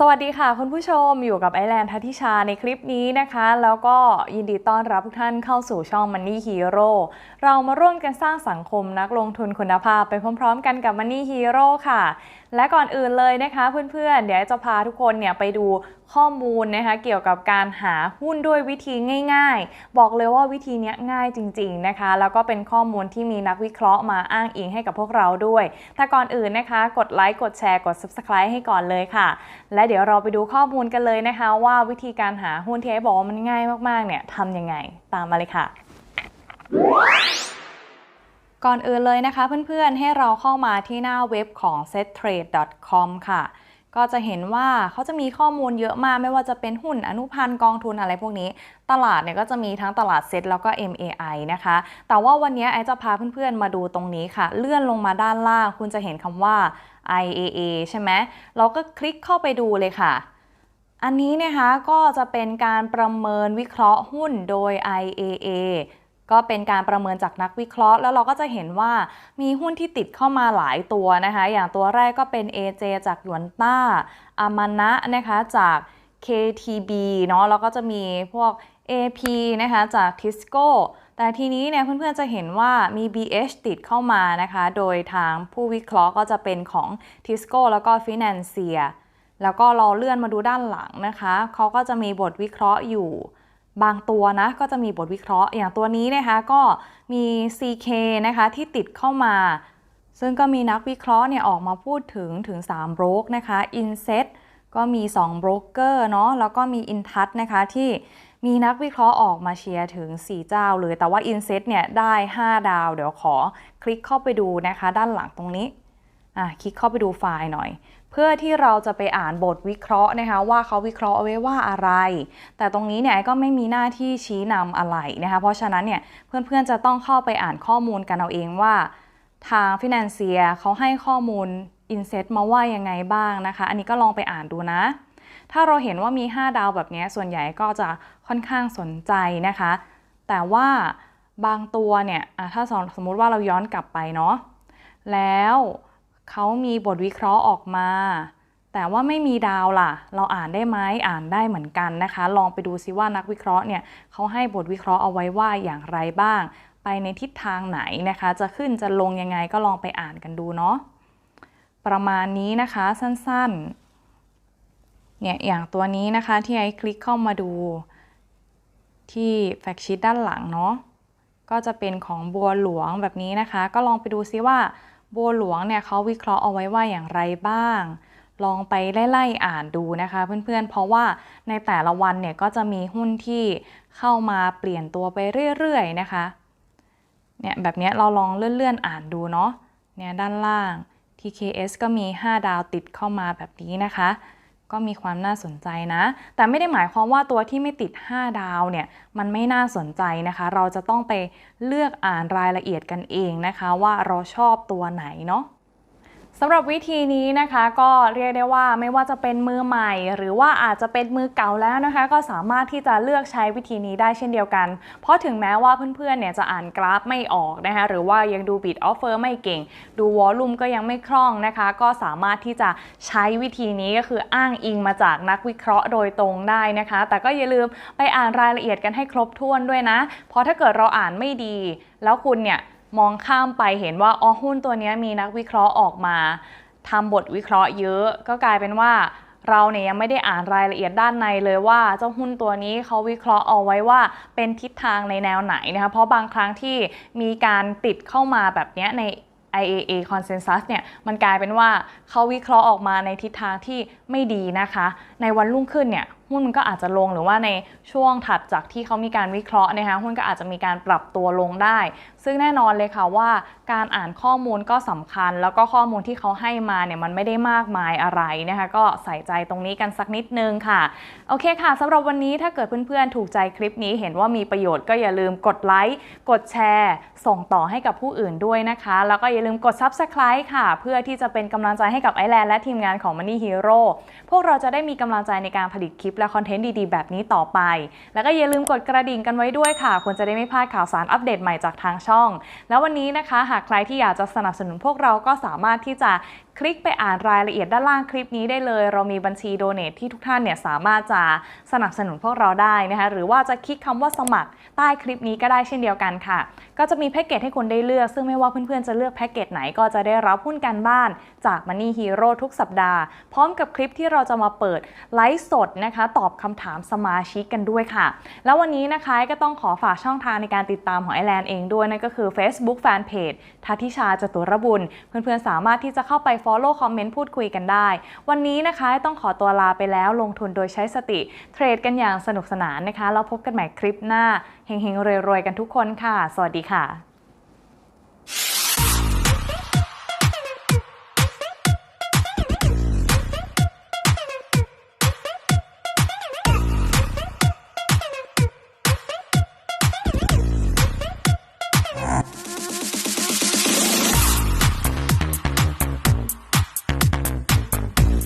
สวัสดีค่ะคุณผู้ชมอยู่กับไอแลนด์ทัติชาในคลิปนี้นะคะ แล้วก็ยินดีต้อนรับทุกท่านเข้าสู่ช่อง Money Hero เรามาร่วมกันสร้างสังคมนักลงทุนคุณภาพไปพร้อมๆ กันกับ Money Hero ค่ะและก่อนอื่นเลยนะคะเพื่อนๆ เดี๋ยวจะพาทุกคนเนี่ยไปดูข้อมูลนะคะเกี่ยวกับการหาหุ้นด้วยวิธีง่าย ๆ บอกเลยว่าวิธีนี้ง่ายจริงๆนะคะ แล้วก็เป็นข้อมูลที่มีนักวิเคราะห์มาอ้างอิงให้กับพวกเราด้วย แต่ก่อนอื่นนะคะ กดไลค์กดแชร์กด Subscribe ให้ก่อนเลยค่ะ และเดี๋ยวเราไปดูข้อมูลกันเลยนะคะ ว่าวิธีการหาหุ้นที่ไอ้บอกว่ามันง่ายมากๆเนี่ยทำยังไงตามมาเลยค่ะ ก่อนอื่นเลยนะคะเพื่อนๆ ให้เราเข้ามาที่หน้าเว็บของ settrade.com ค่ะ ก็จะเห็นว่าเขาจะมีข้อมูลเยอะมากไม่ว่าจะเป็นหุ้นอนุพันธ์กองทุนอะไรพวกนี้ ตลาดเนี่ยก็จะมีทั้งตลาดเซ็ตแล้วก็ MAI นะคะ แต่ว่าวันนี้ไอจะพาเพื่อนๆ มาดูตรงนี้ค่ะ เลื่อนลงมาด้านล่าง คุณจะเห็นคำว่า IAA ใช่ไหมเราก็คลิกเข้าไปดูเลยค่ะอันนี้นะคะก็จะเป็นการประเมินวิเคราะห์หุ้นโดย IAA ก็เป็นการประเมินจากนักวิเคราะห์ แล้วเราก็จะเห็นว่ามีหุ้นที่ติดเข้ามาหลายตัวนะคะ อย่างตัวแรกก็เป็น AJ จากหยวนต้าอามานะนะคะจาก KTB เนาะแล้วก็จะมีพวก AP นะคะจาก Tisco แต่ทีนี้เนี่ยเพื่อนๆจะเห็นว่ามี BH ติดเข้ามานะคะ โดยทางผู้วิเคราะห์ก็จะเป็นของ Tisco แล้วก็ Financier แล้วก็เราเลื่อนมาดูด้านหลังนะคะ เขาก็จะมีบทวิเคราะห์อยู่ บางตัวนะก็จะมีบทวิเคราะห์ อย่างตัวนี้นะคะก็มี CK นะคะที่ติดเข้ามา ซึ่งก็มีนักวิเคราะห์เนี่ยออกมาพูดถึงถึง3โบรกนะคะ Inset ก็มี2โบรกเกอร์เนาะแล้วก็มี Intouch นะคะที่มีนักวิเคราะห์ออกมาเชียร์ถึง 4 เจ้าเลย แต่ว่า Inset เนี่ยได้ 5 ดาว เดี๋ยวขอคลิกเข้าไปดูนะคะ ด้านหลังตรงนี้อะคลิกเข้าไปดูไฟล์หน่อย พื่อที่เราจะไปอ่านบทวิเคราะห์นะคะว่าเขาวิเคราะห์เอาไว้ว่าอะไร แต่ตรงนี้เนี่ยก็ไม่มีหน้าที่ชี้นำอะไรนะคะเพราะฉะนั้นเนี่ยเพื่อนๆจะต้องเข้าไปอ่านข้อมูลกันเอาเองว่า ทางฟินแลนเซียเขาให้ข้อมูล Inset มาว่ายังไงบ้างนะคะ อันนี้ก็ลองไปอ่านดูนะ ถ้าเราเห็นว่ามี 5 ดาวแบบนี้ส่วนใหญ่ก็จะค่อนข้างสนใจนะคะ แต่ว่าบางตัวเนี่ยถ้าสมมติว่าเราย้อนกลับไปเนาะแล้ว เขามีบทวิเคราะห์ออกมา แต่ว่าไม่มีดาวล่ะ เราอ่านได้ไหมอ่านได้เหมือนกันนะคะ ลองไปดูซิว่านักวิเคราะห์เนี่ยเขาให้บทวิเคราะห์เอาไว้ว่าอย่างไรบ้าง ไปในทิศทางไหนนะคะ จะขึ้นจะลงยังไงก็ลองไปอ่านกันดูเนาะประมาณนี้นะคะสั้นๆ เนี่ยอย่างตัวนี้นะคะที่ไอ้คลิกเข้ามาดูที่แฟกชีตด้านหลังเนาะก็จะเป็นของบัวหลวงแบบนี้นะคะ ก็ลองไปดูซิว่า บัวหลวงเนี่ยเขาวิเคราะห์เอาไว้ว่าอย่างไรบ้าง ลองไปไล่ๆอ่านดูนะคะเพื่อนๆ เพราะว่าในแต่ละวันเนี่ยก็จะมีหุ้นที่เข้ามาเปลี่ยนตัวไปเรื่อยๆนะคะ เนี่ยแบบนี้เราลองเลื่อนๆอ่านดูเนาะ เนี่ยด้านล่าง TKS ก็มี 5 ดาวติดเข้ามาแบบนี้นะคะ ก็มีความน่าสนใจนะ แต่ไม่ได้หมายความว่าตัวที่ไม่ติด 5 ดาวเนี่ยมันไม่น่าสนใจนะคะ เราจะต้องไปเลือกอ่านรายละเอียดกันเองนะคะ ว่าเราชอบตัวไหนเนาะ สำหรับวิธีนี้นะคะก็เรียกได้ว่าไม่ว่าจะเป็นมือใหม่ หรือว่าอาจจะเป็นมือเก่าแล้วนะคะ ก็สามารถที่จะเลือกใช้วิธีนี้ได้เช่นเดียวกัน เพราะถึงแม้ว่าเพื่อนๆเนี่ยจะอ่านกราฟไม่ออกนะคะหรือว่ายังดูบิดออฟเฟอร์ไม่เก่ง ดูวอลลุ่มก็ยังไม่คล่องนะคะ ก็สามารถที่จะใช้วิธีนี้ก็คืออ้างอิงมาจากนักวิเคราะห์โดยตรงได้นะคะ แต่ก็อย่าลืมไปอ่านรายละเอียดกันให้ครบถ้วนด้วยนะ เพราะถ้าเกิดเราอ่านไม่ดี แล้วคุณเนี่ย มองข้ามไปเห็นว่าอ๋อหุ้นตัวนี้มีนักวิเคราะห์ออกมาทำบทวิเคราะห์เยอะ ก็กลายเป็นว่าเราเนี่ยยังไม่ได้อ่านรายละเอียดด้านในเลยว่าเจ้าหุ้นตัวนี้เขาวิเคราะห์เอาไว้ว่าเป็นทิศทางในแนวไหนนะคะเพราะบางครั้งที่มีการติดเข้ามาแบบนี้ใน IAA Consensus เนี่ยมันกลายเป็นว่าเขาวิเคราะห์ออกมาในทิศทางที่ไม่ดีนะคะ ในวันรุ่งขึ้นเนี่ยหุ้นมันก็อาจจะลงหรือว่าในช่วงถัดจากที่เขามีการวิเคราะห์นะคะหุ้นก็อาจจะมีการปรับตัวลงได้ ซึ่งแน่นอนเลยค่ะว่าการอ่านข้อมูลก็สำคัญ แล้วก็ข้อมูลที่เขาให้มาเนี่ยมันไม่ได้มากมายอะไรนะคะก็ใส่ใจตรงนี้กันสักนิดนึงค่ะ โอเคค่ะสำหรับวันนี้ถ้าเกิดเพื่อนๆ ถูกใจคลิปนี้เห็นว่ามีประโยชน์ก็อย่าลืมกดไลค์กดแชร์ ส่งต่อให้กับผู้อื่นด้วยนะคะ แล้วก็อย่าลืมลืมกด Subscribe ค่ะ เพื่อที่จะเป็นกำลังใจให้กับไอแลนด์และทีมงานของ Money Hero พวกเราจะได้มีกำลังใจในการผลิตคลิปและคอนเทนต์ดีๆ แบบนี้ต่อไป แล้วก็อย่าลืมกดกระดิ่งกันไว้ด้วยค่ะ คุณจะได้ไม่พลาดข่าวสารอัปเดตใหม่จากทางช่อง แล้ววันนี้นะคะ หากใครที่อยากจะสนับสนุนพวกเราก็สามารถที่จะ คลิกไปอ่านรายละเอียดด้านล่างคลิปนี้ได้เลย เรามีบัญชีโดเน a ที่ทุกท่านเนี่ยสามารถจะสนับสนุนพวกเราได้นะคะหรือว่าจะคลิกคำว่าสมัครใต้คลิปนี้ก็ได้เช่นเดียวกันค่ะ ก็จะมีแพ็กเกจให้คุณได้เลือก ซึ่งไม่ว่าเพื่อนๆจะเลือกแพ็กเกจไหนก็จะได้รับหุ้นการบ้านจาก Money Hero ทุกสัปดาห์ พร้อมกับคลิปที่เราจะมาเปิดไลฟ์สดนะคะ ตอบคำถามสมาชิกกันด้วยค่ะ แล้ววันนี้นะคะก็ต้องขอฝากช่องทางในการติดตามของไอแลนด์เองด้วยนั่นก็คือ Facebook Fanpage ทัทิชาจตุรบุญ เพื่อนๆสามารถที่จะเข้าไป Follow คอมเมนต์พูดคุยกันได้ วันนี้นะคะต้องขอตัวลาไปแล้วลงทุนโดยใช้สติ เทรดกันอย่างสนุกสนานนะคะ แล้วพบกันใหม่คลิปหน้าเฮงๆรวยๆกันทุกคนค่ะ สวัสดีค่ะ